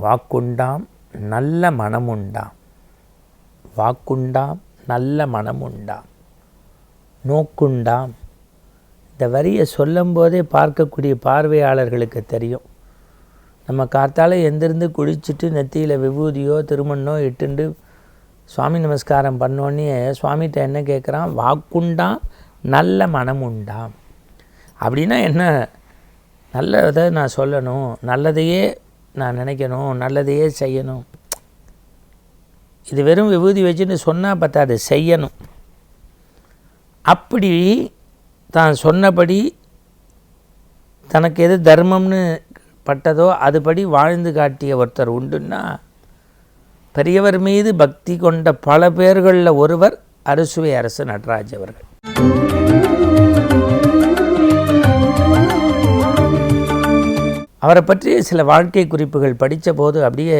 வாக்குண்டாம் நல்ல மனமுண்டாம். வாக்குண்டாம் நல்ல மனமுண்டாம். நோக்குண்டாம். இந்த வரியை சொல்லும்போதே பார்க்கக்கூடிய பார்வையாளர்களுக்கு தெரியும். நம்ம காத்தால் எந்திருந்து குளிச்சுட்டு நெத்தியில் விபூதியோ திருமண்ணோ இட்டுண்டு சுவாமி நமஸ்காரம் பண்ணோன்னே சுவாமிகிட்ட என்ன கேட்குறான் வாக்குண்டாம் நல்ல மனம் உண்டாம் அப்படின்னா என்ன? நல்லதை நான் சொல்லணும். நல்லதையே நான் நினைக்கணும் நல்லதையே செய்யணும். இது வெறும் விபூதி வச்சுன்னு சொன்னால் பத்தாது செய்யணும். அப்படி தான் சொன்னபடி தனக்கு எது தர்மம்னு பட்டதோ அதுபடி வாழ்ந்து காட்டிய ஒருத்தர் உண்டுன்னா பெரியவர் மீது பக்தி கொண்ட பல பேர்களில் ஒருவர் அறுசுவை அரசு நடராஜ் அவர்கள். அவரை பற்றிய சில வாழ்க்கை குறிப்புகள் படித்த போது அப்படியே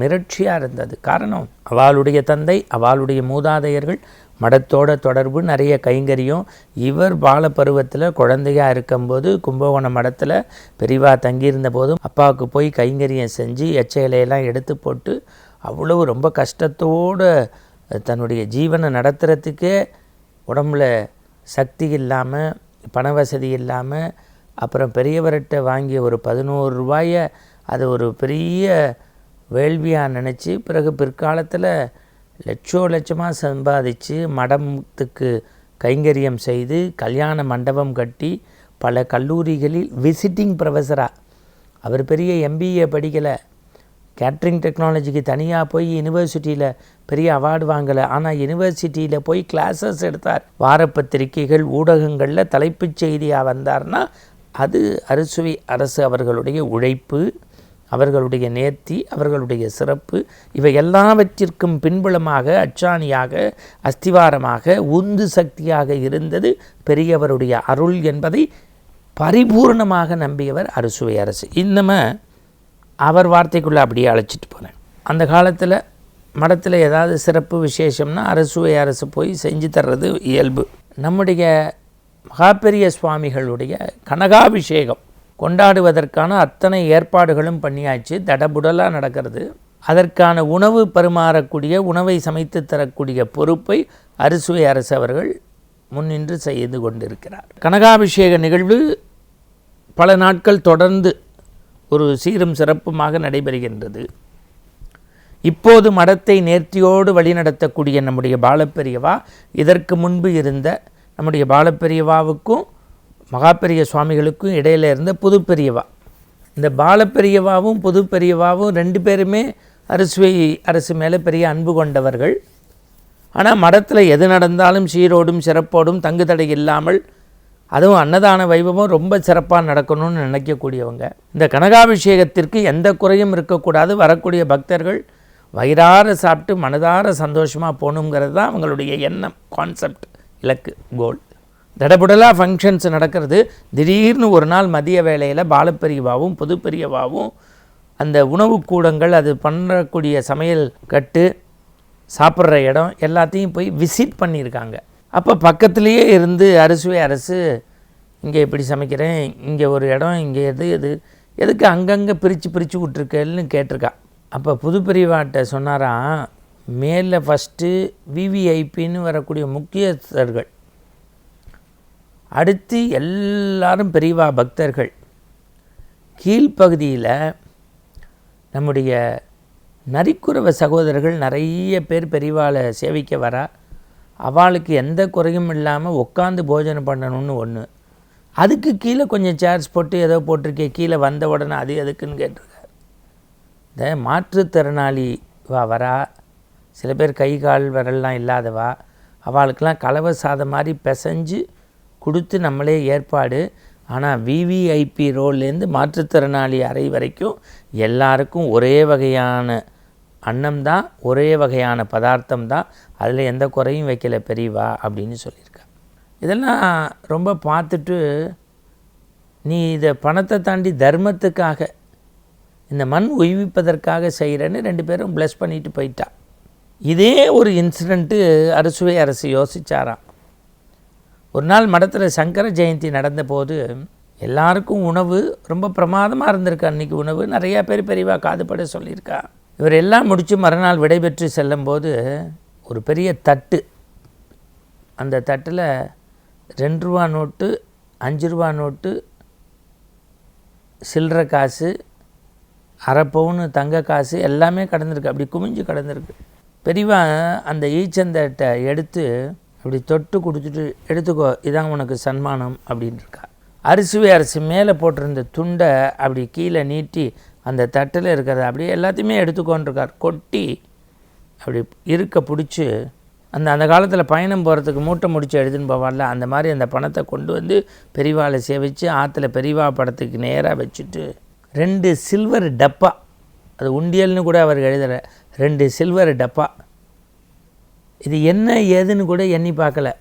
மிரட்சியாக இருந்தது. காரணம் அவளுடைய தந்தை அவளுடைய மூதாதையர்கள் மடத்தோட தொடர்பு நிறைய கைங்கரியம். இவர் பால பருவத்தில் குழந்தையாக இருக்கும்போது கும்பகோணம் மடத்தில் பெரிவா தங்கியிருந்த போதும் அப்பாவுக்கு போய் கைங்கரியம் செஞ்சு எச்ச இலையெல்லாம் எடுத்து போட்டு அவ்வளவு ரொம்ப கஷ்டத்தோடு தன்னுடைய ஜீவனை நடத்துகிறதுக்கே உடம்புல சக்தி இல்லாமல் பண வசதி இல்லாமல் அப்புறம் பெரியவர்கிட்ட வாங்கிய ஒரு பதினோரு ரூபாயை அது ஒரு பெரிய வேள்வியாக நினச்சி பிறகு பிற்காலத்தில் லட்சோ லட்சமாக சம்பாதிச்சு மடத்துக்கு கைங்கரியம் செய்து கல்யாண மண்டபம் கட்டி பல கல்லூரிகளில் விசிட்டிங் ப்ரொஃபஸராக அவர் பெரிய எம்பிஏ படிக்கலை. கேட்ரிங் டெக்னாலஜிக்கு தனியாக போய் யூனிவர்சிட்டியில் பெரிய அவார்டு வாங்கலை. ஆனால் யூனிவர்சிட்டியில் போய் கிளாஸஸ் எடுத்தார். வாரப்பத்திரிகைகள் ஊடகங்களில் தலைப்புச் செய்தியாக வந்தார்னா அது அறுசுவை அரசு அவர்களுடைய உழைப்பு அவர்களுடைய நேர்த்தி அவர்களுடைய சிறப்பு இவை எல்லாவற்றிற்கும் பின்புலமாக அச்சாணியாக அஸ்திவாரமாக உந்து சக்தியாக இருந்தது பெரியவருடைய அருள் என்பதை பரிபூர்ணமாக நம்பியவர் அறுசுவை அரசு. இன்னமே அவர் வார்த்தைக்குள்ளே அப்படியே அழைச்சிட்டு போனேன். அந்த காலத்தில் மடத்தில் ஏதாவது சிறப்பு விசேஷம்னா அரசுவை அரசு போய் செஞ்சு தர்றது இயல்பு. நம்முடைய மகாபெரிய சுவாமிகளுடைய கனகாபிஷேகம் கொண்டாடுவதற்கான அத்தனை ஏற்பாடுகளும் பண்ணியாச்சு. தடபுடலாக நடக்கிறது. அதற்கான உணவு பரிமாறக்கூடிய உணவை சமைத்து தரக்கூடிய பொறுப்பை அரிசுவை அரசு அவர்கள் முன்னின்று செய்து கொண்டிருக்கிறார். கனகாபிஷேக நிகழ்வு பல நாட்கள் தொடர்ந்து ஒரு சீரும் சிறப்புமாக நடைபெறுகின்றது. இப்போது மடத்தை நேர்த்தியோடு வழிநடத்தக்கூடிய நம்முடைய பாலப்பெரியவா இதற்கு முன்பு இருந்த நம்முடைய பாலப்பெரியவாவுக்கும் மகாபெரிய சுவாமிகளுக்கும் இடையில் இருந்த புது பெரியவா இந்த பாலப்பெரியவாவும் புது பெரியவாவும் ரெண்டு பேருமே அரசுவை அரசு மேலே பெரிய அன்பு கொண்டவர்கள். ஆனால் மடத்தில் எது நடந்தாலும் சீரோடும் சிறப்போடும் தங்கு தடை இல்லாமல் அதுவும் அன்னதான வைபவம் ரொம்ப சிறப்பாக நடக்கணும்னு நினைக்கக்கூடியவங்க. இந்த கனகாபிஷேகத்திற்கு எந்த குறையும் இருக்கக்கூடாது. வரக்கூடிய பக்தர்கள் வயிறார சாப்பிட்டு மனதார சந்தோஷமாக போகணுங்கிறது தான் அவங்களுடைய எண்ணம் கான்செப்ட் இலக்கு கோல் தடபுடலாக ஃபங்க்ஷன்ஸ் நடக்கிறது. திடீர்னு ஒரு நாள் மதிய வேளையில் பாலப்பெரியவாவும் பொதுப்பெரியவாவும் அந்த உணவு கூடங்கள் அது பண்ணக்கூடிய சமையல் கட்டு சாப்பிட்ற இடம் எல்லாத்தையும் போய் விசிட் பண்ணியிருக்காங்க. அப்போ பக்கத்துலேயே இருந்து அரசுவே அரசு இங்கே இப்படி சமைக்கிறேன்? இங்கே ஒரு இடம் இங்கே எது எது? எதுக்கு அங்கங்கே பிரித்து பிரித்து விட்ருக்கேன்னு கேட்டிருக்கா. அப்போ புதுப்பெரியவாட்ட சொன்னாராம் மேலே ஃபஸ்ட்டு விவிஐபின்னு வரக்கூடிய முக்கியஸ்தர்கள். அடுத்து எல்லாரும் பெரியவா பக்தர்கள். கீழ்ப்பகுதியில் நம்முடைய நரிக்குறவ சகோதரர்கள் நிறைய பேர் பெரியவாளை சேவிக்க வரா. அவளுக்கு எந்த குறையும் இல்லாமல் உட்காந்து போஜனம் பண்ணணும்னு ஒன்று அதுக்கு கீழே கொஞ்சம் சேர்ஸ் போட்டு ஏதோ போட்டிருக்கே கீழே வந்த உடனே அது எதுக்குன்னு கேட்டிருக்கார். இந்த மாற்றுத்திறனாளி வா வரா. சில பேர் கை கால் விரல்லாம் இல்லாதவா? அவளுக்கெல்லாம் கலவை சாதம் மாதிரி பிசைஞ்சு கொடுத்து நம்மளே ஏற்பாடு. ஆனால் விவிஐபி ரோல்லேருந்து மாற்றுத்திறனாளி அறை வரைக்கும் எல்லாருக்கும் ஒரே வகையான அன்னம் தான் ஒரே வகையான பதார்த்தம் தான். அதில் எந்த குறையும் வைக்கல பெரியவா அப்படின்னு சொல்லியிருக்கா இதெல்லாம் ரொம்ப பார்த்துட்டு நீ இதை பணத்தை தாண்டி தர்மத்துக்காக இந்த மண் உய்விப்பதற்காக செய்கிறேன்னு ரெண்டு பேரும் ப்ளஸ் பண்ணிட்டு போயிட்டா. இதே ஒரு இன்சிடெண்ட்டு அரசுவை அரசு யோசிச்சாராம். ஒரு நாள் மடத்தில் சங்கர ஜெயந்தி நடந்தபோது எல்லாருக்கும் உணவு ரொம்ப பிரமாதமாக இருந்திருக்கு அன்றைக்கி உணவு. நிறையா பேர் பெரியவா காதுபட சொல்லியிருக்கா. இவர் எல்லாம் முடித்து மறுநாள் விடைபெற்று செல்லும்போது ஒரு பெரிய தட்டு. அந்த தட்டில் ரெண்டு ரூபா நோட்டு அஞ்சு ரூபா நோட்டு சில்லற காசு அரை பவுனு தங்க காசு எல்லாமே கடந்திருக்கு. அப்படி குமிஞ்சு கடந்திருக்கு. பெரியவா அந்த ஈச்சந்தட்டை எடுத்து அப்படி தொட்டு கொடுத்துட்டு எடுத்துக்கோ இதான் உனக்கு சன்மானம் அப்படின்னு இருக்கா அரிசுவை அரிசி மேலே போட்டிருந்த துண்டை அப்படி கீழே நீட்டி அந்த தட்டில் இருக்கிறத அப்படியே எல்லாத்தையுமே எடுத்துக்கொண்டிருக்கார் கொட்டி அப்படி இருக்க பிடிச்சி அந்த அந்த காலத்தில் பயணம் போகிறதுக்கு மூட்டை முடிச்சு எடுத்துன்னு போவார்ல அந்த மாதிரி அந்த பணத்தை கொண்டு வந்து பெரியவாளை சேவிச்சு ஆற்றுல பெரியவா படத்துக்கு நேராக வச்சுட்டு ரெண்டு சில்வர் டப்பா அது உண்டியல்னு கூட அவர் எழுதுகிற ரெண்டு சில்வர் டப்பா. இது என்ன ஏதுன்னு கூட எண்ணி பார்க்கல.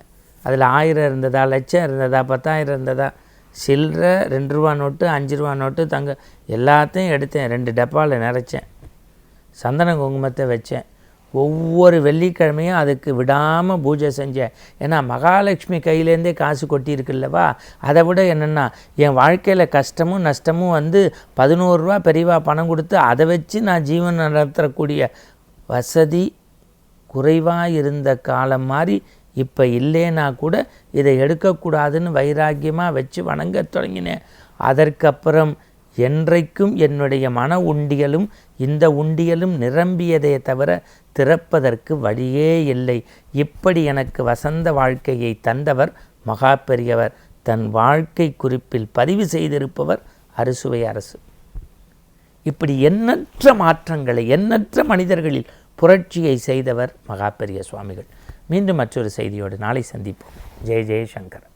அதில் ஆயிரம் இருந்ததா லட்சம் இருந்ததா பத்தாயிரம் இருந்ததா? சில்லற ரெண்டு ரூபா நோட்டு அஞ்சு ரூபா நோட்டு தங்க எல்லாத்தையும் எடுத்தேன். ரெண்டு டப்பாவில் நிறச்சேன். சந்தன குங்குமத்தை வச்சேன். ஒவ்வொரு வெள்ளிக்கிழமையும் அதுக்கு விடாமல் பூஜை செஞ்சேன் ஏன்னா மகாலட்சுமி கையிலேருந்தே காசு கொட்டியிருக்குல்லவா? அதை விட என்னென்னா என் வாழ்க்கையில் கஷ்டமும் நஷ்டமும் வந்து பதினோருவா பெரியவா பணம் கொடுத்து அதை வச்சு நான் ஜீவன் நடத்தக்கூடிய வசதி குறைவாக இருந்த காலம் மாதிரி இப்போ இல்லைன்னா கூட இதை எடுக்கக்கூடாதுன்னு வைராக்கியமாக வச்சு வணங்க தொடங்கினேன். அதற்கப்புறம் என்றைக்கும் என்னுடைய மன உண்டியலும் இந்த உண்டியலும் நிரம்பியதே தவிர திறப்பதற்கு வழியே இல்லை. இப்படி எனக்கு வசந்த வாழ்க்கையை தந்தவர் மகா பெரியவர். தன் வாழ்க்கை குறிப்பில் பதிவு செய்திருப்பவர் அறுசுவை அரசு. இப்படி எண்ணற்ற மாற்றங்களை எண்ணற்ற மனிதர்களில் புரட்சியை செய்தவர் மகா பெரிய சுவாமிகள். மீண்டும் மற்றொரு செய்தியோடு நாளை சந்திப்போம். ஜெய ஜெயசங்கர்